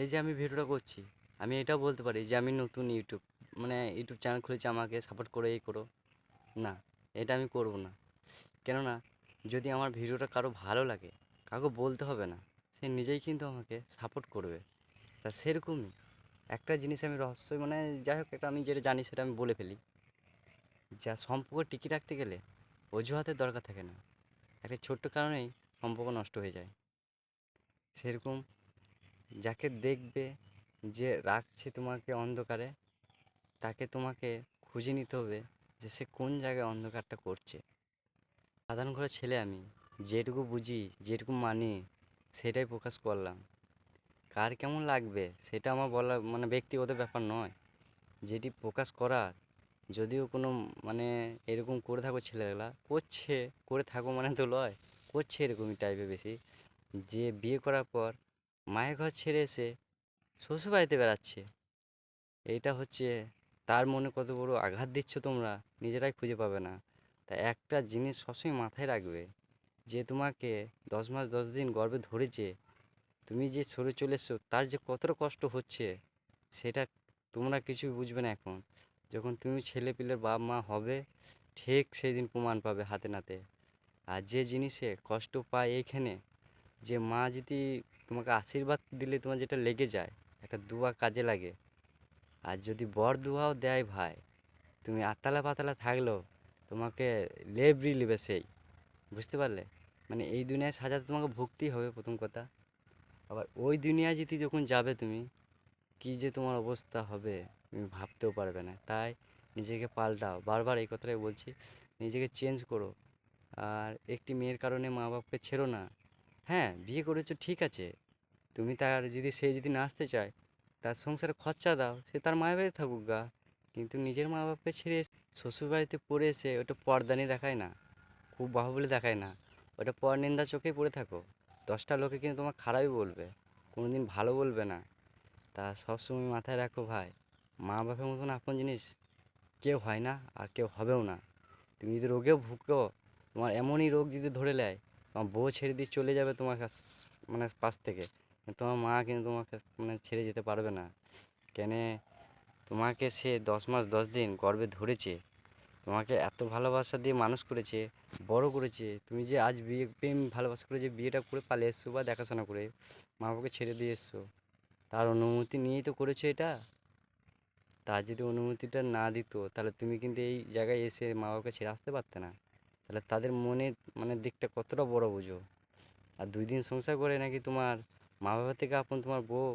এই যে আমি ভিডিওটা করছি, আমি এটাও বলতে পারি যে আমি নতুন ইউটিউব মানে ইউটিউব চ্যানেল খুলেছি, আমাকে সাপোর্ট করে, এই করো। না, এটা আমি করব না। কেননা, যদি আমার ভিডিওটা কারও ভালো লাগে, কাউকে বলতে হবে না, সে নিজেই কিন্তু আমাকে সাপোর্ট করবে। তা সেরকমই, একটা জিনিস আমি রহস্যই মানে যাই হোক, একটা আমি যেটা জানি সেটা আমি বলে ফেলি। যা সম্পর্ক টিকিয়ে রাখতে গেলে অজুহাতের দরকার থাকে না। একটা ছোট্ট কারণেই সম্পর্ক নষ্ট হয়ে যায়। সেরকম যাকে দেখবে যে রাখছে তোমাকে অন্ধকারে, তাকে তোমাকে খুঁজে নিতে হবে যে সে কোন জায়গায় অন্ধকারটা করছে। সাধারণ ঘরের ছেলে আমি, যেটুকু বুঝি, যেটুকু মানি, সেটাই প্রকাশ করলাম। কার কেমন লাগবে, সেটা আমার বলা মানে ব্যক্তিগত ব্যাপার নয়। যেটি প্রকাশ করার, যদিও কোনো মানে এরকম করে থাকো ছেলেগুলা করছে, করে থাকো মানে তো লয়, করছে এরকমই টাইপের বেশি। যে বিয়ে করার পর মায়ের ঘর ছেড়ে এসে শ্বশুরবাড়িতে বেড়াচ্ছে। এইটা হচ্ছে তার মনে কত বড় আঘাত দিচ্ছ তোমরা, নিজেরাই খুঁজে পাবে না। তা একটা জিনিস সবসময় মাথায় রাখবে যে তোমাকে দশ মাস দশ দিন গর্বে ধরেছে, তুমি যে সরে চলে এসছো, তার যে কতটা কষ্ট হচ্ছে, সেটা তোমরা কিছুই বুঝবে না এখন। যখন তুমি ছেলে পিলের বাপ মা হবে, ঠিক সেই দিন প্রমাণ পাবে হাতে নাতে। আর যে জিনিসে কষ্ট পায় এইখানে, যে মা যদি তোমাকে আশীর্বাদ দিলে তোমার যেটা লেগে যায়, একটা দুয়া কাজে লাগে। আর যদি বর দুয়াও দেয় ভাই, তুমি আতালা পাতালা থাকলেও তোমাকে লেবরি নেবে সেই, বুঝতে পারলে? মানে এই দুনিয়ায় সাজাতে তোমাকে ভুগতেই হবে প্রথম কথা। আবার ওই দুনিয়ায় যদি যখন যাবে তুমি, কী যে তোমার অবস্থা হবে, তুমি ভাবতেও পারবে না। তাই নিজেকে পাল্টাও। বারবার এই কথাটাই বলছি, নিজেকে চেঞ্জ করো। আর একটি মেয়ের কারণে মা বাপকে ছেড়ো না। হ্যাঁ বিয়ে করেছ, ঠিক আছে। তুমি তার যদি, সে যদি না আসতে চায়, তার সংসারে খরচা দাও, সে তার মায়ের বাড়ি থাকুক গা। কিন্তু নিজের মা বাপকে ছেড়ে শ্বশুর বাড়িতে পড়ে এসে ওটা পর্দানি দেখায় না, খুব বাহুবলে দেখায় না। ওটা পর নিন্দা চোখেই পড়ে থাকো। দশটা লোকে কিন্তু তোমার খারাপই বলবে কোনো দিন ভালো বলবে না। তা সবসময় মাথায় রাখো ভাই মা বাপের মতন আপন জিনিস কেউ হয় না আর কেউ হবেও না। তুমি যদি রোগেও ভুগো, তোমার এমনই রোগ যদি ধরে নেয় তোমার বউ ছেড়ে দিয়ে চলে যাবে তোমার কাছ মানে পাশ থেকে। তোমার মা কিন্তু তোমাকে মানে ছেড়ে যেতে পারবে না। কেন তোমাকে সে দশ মাস, দশ দিন গর্বে ধরেছে। তোমাকে এত ভালোবাসা দিয়ে মানুষ করেছে, বড় করেছে। তুমি যে আজ বিয়ে, প্রেম ভালোবাসা করে যে বিয়েটা করে পালিয়ে এসছো বা দেখাশোনা করে, মা বাবাকে ছেড়ে দিয়ে এসছো, তার অনুমতি নিয়েই তো করেছ এটা? তার যদি অনুমতিটা না দিত, তাহলে তুমি কিন্তু এই জায়গায় এসে মা বাবাকে ছেড়ে আসতে পারতে না। তাহলে তাদের মনের মানে দিকটা কতটা বড় বোঝো? আর দুই দিন সংসার করে নাকি তোমার মা বাবা থেকে আপন তোমার বউ